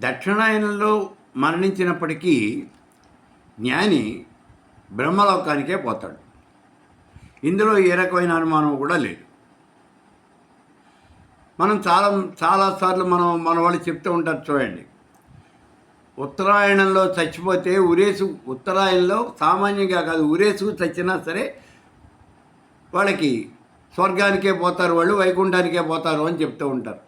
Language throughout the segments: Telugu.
దక్షిణాయనంలో మరణించినప్పటికీ జ్ఞాని బ్రహ్మలోకానికే పోతాడు. ఇందులో ఏ రకమైన అనుమానం కూడా లేదు. మనం చాలా చాలాసార్లు మనం మన వాళ్ళు చెప్తూ ఉంటారు చూడండి. ఉత్తరాయణంలో చచ్చిపోతే ఉరేసు ఉత్తరాయణంలో సామాన్యంగా కాదు ఉరేసు చచ్చినా సరే వాళ్ళకి స్వర్గానికే పోతారు వాళ్ళు వైకుంఠానికే పోతారు అని చెప్తూ ఉంటారు.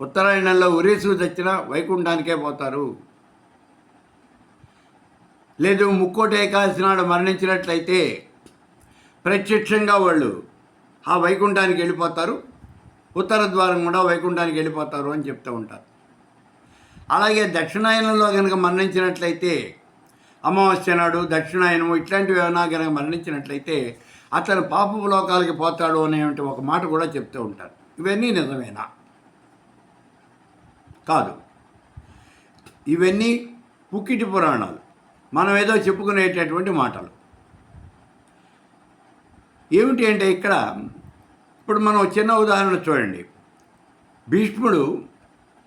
ఉత్తరాయణంలో ఉరేసు చచ్చినా వైకుంఠానికే పోతారు. లేదు ముక్కోటి ఏకాదశి నాడు మరణించినట్లయితే ప్రత్యక్షంగా వాళ్ళు ఆ వైకుంఠానికి వెళ్ళిపోతారు. ఉత్తర ద్వారం కూడా వైకుంఠానికి వెళ్ళిపోతారు అని చెప్తూ ఉంటారు. అలాగే దక్షిణాయనంలో కనుక మరణించినట్లయితే అమావాస్య నాడు దక్షిణాయనము ఇట్లాంటివి ఏమైనా కనుక మరణించినట్లయితే అతను పాపపు లోకాలకి పోతాడు అనేటువంటి ఒక మాట కూడా చెప్తూ ఉంటారు. ఇవన్నీ నిజమేనా? కాదు. ఇవన్నీ పుక్కిటి పురాణాలు. మనం ఏదో చెప్పుకునేటటువంటి మాటలు. ఏమిటి అంటే ఇక్కడ ఇప్పుడు మనం చిన్న ఉదాహరణ చూడండి. భీష్ముడు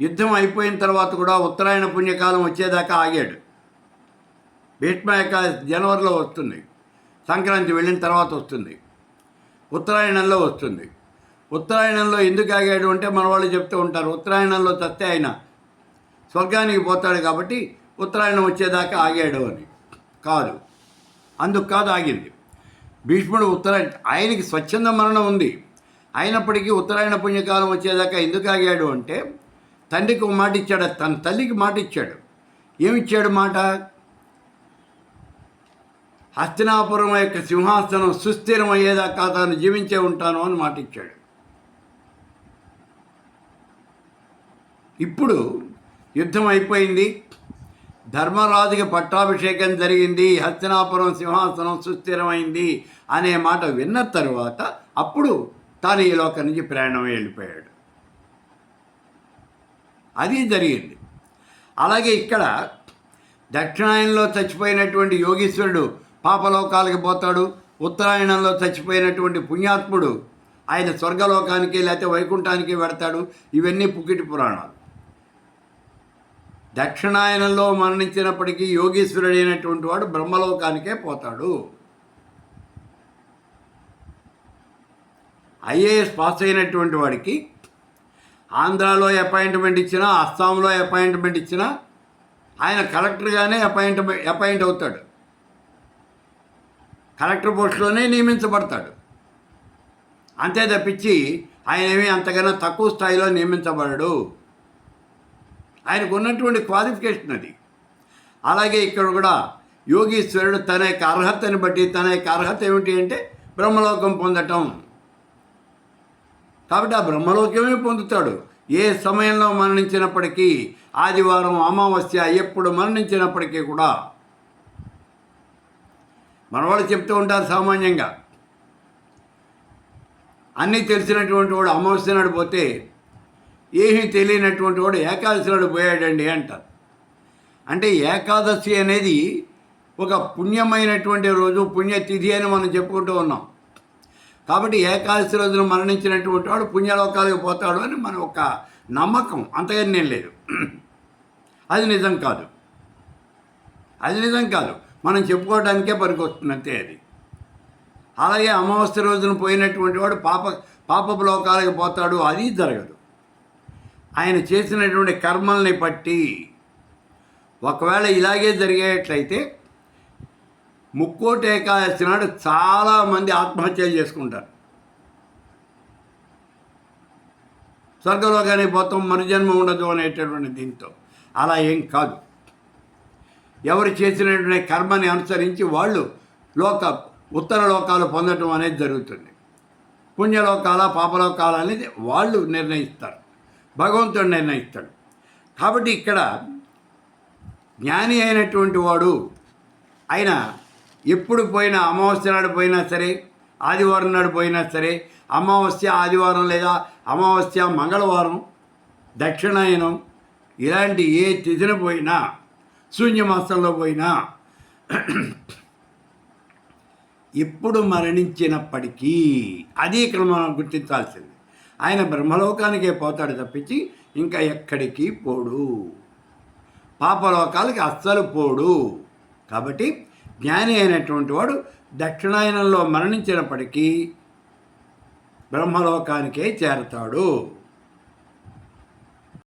యుద్ధం అయిపోయిన తర్వాత కూడా ఉత్తరాయణ పుణ్యకాలం వచ్చేదాకా ఆగాడు. భీష్మ యొక్క జనవరిలో వస్తుంది. సంక్రాంతి వెళ్ళిన తర్వాత వస్తుంది. ఉత్తరాయణంలో వస్తుంది. ఉత్తరాయణంలో ఎందుకు ఆగాడు అంటే మన వాళ్ళు చెప్తూ ఉంటారు ఉత్తరాయణంలో తత్తే ఆయన స్వర్గానికి పోతాడు కాబట్టి ఉత్తరాయణం వచ్చేదాకా ఆగాడు అని. కాదు. అందుకు కాదు ఆగింది. భీష్ముడు ఉత్తరాయణ ఆయనకి స్వచ్ఛంద మరణం ఉంది. అయినప్పటికీ ఉత్తరాయణ పుణ్యకాలం వచ్చేదాకా ఎందుకు ఆగాడు అంటే తండ్రికి ఒక మాట ఇచ్చాడు తన తల్లికి మాట ఇచ్చాడు. ఏమిచ్చాడు మాట? హస్తినాపురం యొక్క సింహాసనం సుస్థిరం అయ్యేదాకా తాను జీవించే ఉంటాను అని మాట ఇచ్చాడు. ఇప్పుడు యుద్ధం అయిపోయింది. ధర్మరాజుకి పట్టాభిషేకం జరిగింది. హస్తినాపురం సింహాసనం సుస్థిరమైంది అనే మాట విన్న తరువాత అప్పుడు తాను ఈ లోకం నుంచి ప్రయాణం వెళ్ళిపోయాడు. అది జరిగింది. అలాగే ఇక్కడ దక్షిణాయనంలో చచ్చిపోయినటువంటి యోగీశ్వరుడు పాపలోకాలకి పోతాడు. ఉత్తరాయణంలో చచ్చిపోయినటువంటి పుణ్యాత్ముడు ఆయన స్వర్గలోకానికి లేకపోతే వైకుంఠానికి వెడతాడు. ఇవన్నీ పుకిటి పురాణాలు. దక్షిణాయనంలో మరణించినప్పటికీ యోగీశ్వరుడైనటువంటి వాడు బ్రహ్మలోకానికే పోతాడు. ఐఏఎస్ పాస్ అయినటువంటి వాడికి ఆంధ్రాలో అపాయింట్మెంట్ ఇచ్చినా అస్సాంలో అపాయింట్మెంట్ ఇచ్చినా ఆయన కలెక్టర్గానే అపాయింట్మెంట్ అపాయింట్ అవుతాడు. కలెక్టర్ పోస్టులోనే నియమించబడతాడు. అంతే తప్పించి ఆయన ఏమీ అంతకన్నా తక్కువ స్థాయిలో నియమించబడడు. ఆయనకు ఉన్నటువంటి క్వాలిఫికేషన్ అది. అలాగే ఇక్కడ కూడా యోగీశ్వరుడు తన యొక్క అర్హతని బట్టి తన యొక్క అర్హత ఏమిటి అంటే బ్రహ్మలోకం పొందటం. కాబట్టి ఆ బ్రహ్మలోకమే పొందుతాడు. ఏ సమయంలో మరణించినప్పటికీ ఆదివారం అమావాస్య ఎప్పుడు మరణించినప్పటికీ కూడా. మనవాళ్ళు చెప్తూ ఉంటారు సామాన్యంగా. అన్నీ తెలిసినటువంటి వాడు అమావాస్య నాడు పోతే ఏమీ తెలియనటువంటి వాడు ఏకాదశి పోయాడండి అంటారు. అంటే ఏకాదశి అనేది ఒక పుణ్యమైనటువంటి రోజు పుణ్యతిథి అని మనం చెప్పుకుంటూ ఉన్నాం. కాబట్టి ఏకాదశి రోజున మరణించినటువంటి వాడు పుణ్యలోకాలకు పోతాడు అని మన ఒక నమ్మకం. అంతగా నేను లేదు. అది నిజం కాదు. అది నిజం కాదు. మనం చెప్పుకోవడానికే పనికొస్తుంది అంతే అది. అలాగే అమావాస్య రోజున పోయినటువంటి వాడు పాప పాపపు లోకాలకు పోతాడు. అది జరగదు. ఆయన చేసినటువంటి కర్మల్ని బట్టి ఒకవేళ ఇలాగే జరిగేట్లయితే ముక్కోటి ఏకాదశి నాడు చాలామంది ఆత్మహత్యలు చేసుకుంటారు. స్వర్గలోకానికి పోతాం మరుజన్మ ఉండదు అనేటటువంటి దీంతో. అలా ఏం కాదు. ఎవరు చేసినటువంటి కర్మని అనుసరించి వాళ్ళు లోక ఉత్తర లోకాలు పొందటం అనేది జరుగుతుంది. పుణ్యలోకాల పాపలోకాల అనేది వాళ్ళు నిర్ణయిస్తారు. భగవంతుడు నిర్ణయిస్తాడు. కాబట్టి ఇక్కడ జ్ఞాని అయినటువంటి వాడు ఆయన ఎప్పుడు పోయినా అమావాస్య నాడు పోయినా సరే ఆదివారం నాడు పోయినా సరే అమావాస్య ఆదివారం లేదా అమావాస్య మంగళవారం దక్షిణాయనం ఇలాంటి ఏ తిథిన పోయినా శూన్యమాసంలో పోయినా ఎప్పుడు మరణించినప్పటికీ అది ఇక్కడ మనం గుర్తించాల్సింది. ఆయన బ్రహ్మలోకానికే పోతాడు తప్పించి ఇంకా ఎక్కడికి పోడు? పాపలోకాలకి అస్సలు పోడు. కాబట్టి జ్ఞాని అయినటువంటి వాడు దక్షిణాయనంలో మరణించినప్పటికీ బ్రహ్మలోకానికే చేరతాడు.